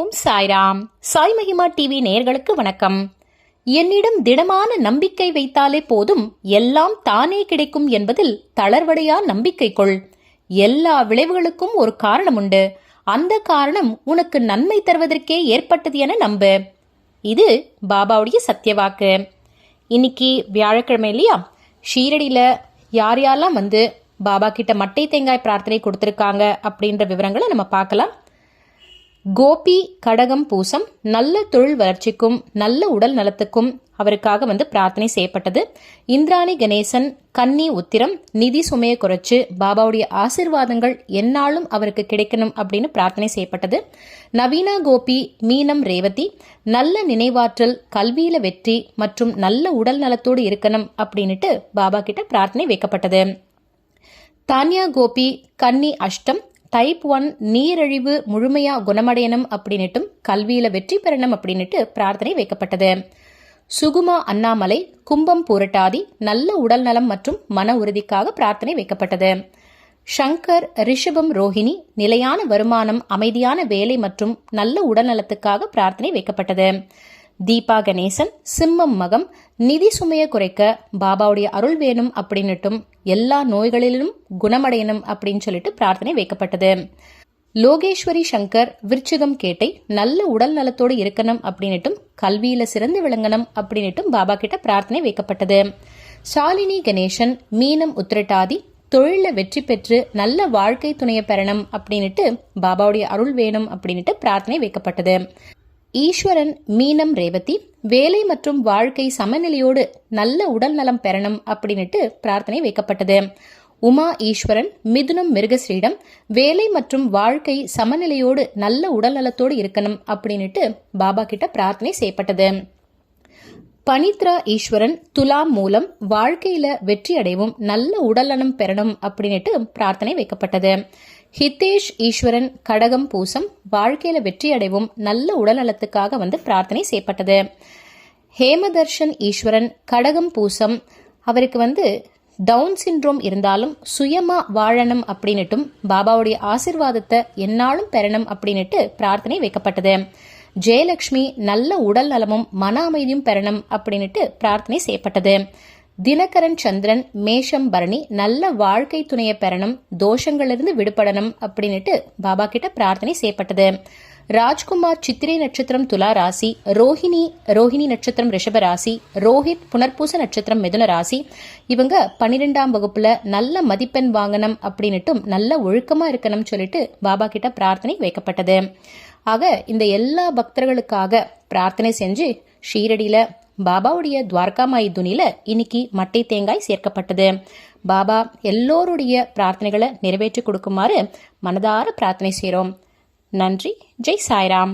ஓம் சாய்ராம் சாய் மகிமா டிவி நேயர்களுக்கு வணக்கம். என்னிடம் திடமான நம்பிக்கை வைத்தாலே போதும் எல்லாம் தானே கிடைக்கும் என்பதில் தளர்வடையா நம்பிக்கை கொள் எல்லா விளைவுகளுக்கும் ஒரு காரணம் உண்டு அந்த காரணம் உனக்கு நன்மை தருவதற்கே ஏற்பட்டது என நம்பு. இது பாபாவுடைய சத்தியவாக்கு. இன்னைக்கு வியாழக்கிழமை இல்லையா? ஷீரடியில் யார் யாரெல்லாம் வந்து பாபா கிட்ட மட்டை தேங்காய் பிரார்த்தனை கொடுத்துருக்காங்க அப்படின்ற விவரங்களை நம்ம பார்க்கலாம். கோபி கடகம் பூசம் நல்ல தொழில் வளர்ச்சிக்கும் நல்ல உடல் நலத்துக்கும் அவருக்காக வந்து பிரார்த்தனை செய்யப்பட்டது. இந்திராணி கணேசன் கன்னி உத்திரம் நிதி சுமையை குறைச்சு பாபாவுடைய ஆசிர்வாதங்கள் என்னாலும் அவருக்கு கிடைக்கணும் அப்படின்னு பிரார்த்தனை செய்யப்பட்டது. நவீனா கோபி மீனம் ரேவதி நல்ல நினைவாற்றல் கல்வியில வெற்றி மற்றும் நல்ல உடல் நலத்தோடு இருக்கணும் அப்படின்னுட்டு பாபா கிட்ட பிரார்த்தனை வைக்கப்பட்டது. தானியா கோபி கன்னி அஷ்டம் டைப் ஒன் நீரழிவு முழுமையா குணமடையணும் அப்படின்னுட்டும் கல்வியில வெற்றி பெறணும் அப்படின்னுட்டு பிரார்த்தனை வைக்கப்பட்டது. சுகுமா அண்ணாமலை கும்பம் பூரட்டாதி நல்ல உடல் நலம் மற்றும் மன உறுதிக்காக பிரார்த்தனை வைக்கப்பட்டது. ஷங்கர் ரிஷபம் ரோஹிணி நிலையான வருமானம் அமைதியான வேலை மற்றும் நல்ல உடல்நலத்துக்காக பிரார்த்தனை வைக்கப்பட்டது. தீபா கணேசன் சிம்மம் மகம் நிதி சுமையை குறைக்க பாபாவுடைய அருள் வேணும் அப்படின்னுட்டும் எல்லா நோய்களிலும் குணமடையணும் அப்படின்னு சொல்லிட்டு பிரார்த்தனை வைக்கப்பட்டது. லோகேஸ்வரி சங்கர் விருச்சிகம் கேட்டை நல்ல உடல் நலத்தோடு இருக்கணும் அப்படின்னுட்டும் கல்வியில சிறந்து விளங்கணும் அப்படின்னுட்டும் பாபா கிட்ட பிரார்த்தனை வைக்கப்பட்டது. ஷாலினி கணேசன் மீனம் உத்திரட்டாதி தொழில வெற்றி பெற்று நல்ல வாழ்க்கை துணையை பெறணும் அப்படின்னுட்டு பாபாவுடைய அருள் வேணும் அப்படின்னுட்டு பிரார்த்தனை வைக்கப்பட்டது. ஈஸ்வரன் மீனம் ரேவதி வேலை மற்றும் வாழ்க்கை சமநிலையோடு நல்ல உடல் நலம் பெறணும் அப்படின்னுட்டு பிரார்த்தனை வைக்கப்பட்டது. உமா ஈஸ்வரன் மிதுனம் மிருகஸ்ரீடம் வேலை மற்றும் வாழ்க்கை சமநிலையோடு நல்ல உடல் நலத்தோடு இருக்கணும் அப்படின்னுட்டு பாபா கிட்ட பிரார்த்தனை செய்யப்பட்டது. பனித்ரா ஈஸ்வரன் துலாம் மூலம் வாழ்க்கையில வெற்றி அடைவும் நல்ல உடல் நலம் பெறணும் அப்படின்னுட்டு பிரார்த்தனை வைக்கப்பட்டது. ஹிதேஷ் ஈஸ்வரன் கடகம் பூசம் வாழ்க்கையில வெற்றி அடைவும் நல்ல உடல்நலத்துக்காக வந்து பிரார்த்தனை செய்யப்பட்டது. ஹேமதர்ஷன் ஈஸ்வரன் கடகம் பூசம் அவருக்கு வந்து டவுன் சிண்ட்ரோம் இருந்தாலும் சுயமா வாழணும் அப்படின்னுட்டும் பாபாவுடைய ஆசிர்வாதத்தை என்னாலும் பெறணும் அப்படின்னுட்டு பிரார்த்தனை வைக்கப்பட்டது. ஜெயலட்சுமி நல்ல உடல் நலமும் மன அமைதியும் பெறணும் அப்படின்னுட்டு பிரார்த்தனை செய்யப்பட்டது. தினகரன் சந்திரன் மேஷம் பரணி நல்ல வாழ்க்கை துணையை பெறணும் தோஷங்களிலிருந்து விடுபடணும் அப்படின்னுட்டு பாபா கிட்ட பிரார்த்தனை செய்யப்பட்டது. ராஜ்குமார் சித்திரை நட்சத்திரம் துலா ராசி ரோஹிணி ரோஹிணி நட்சத்திரம் ரிஷப ராசி ரோஹித் புனர்பூச நட்சத்திரம் மிதுன ராசி இவங்க பன்னிரெண்டாம் வகுப்புல நல்ல மதிப்பெண் வாங்கணும் அப்படின்னுட்டும் நல்ல ஒழுக்கமா இருக்கணும் சொல்லிட்டு பாபா கிட்ட பிரார்த்தனை வைக்கப்பட்டது. ஆக இந்த எல்லா பக்தர்களுக்காக பிரார்த்தனை செஞ்சு ஷீரடியில் பாபாவுடைய துவாரகாமாயி துணியில் இன்னைக்கு மட்டை தேங்காய் சேர்க்கப்பட்டது. பாபா எல்லோருடைய பிரார்த்தனைகளை நிறைவேற்றி கொடுக்குமாறு மனதார பிரார்த்தனை செய்கிறோம் நன்றி. ஜெய் சாய்ராம்.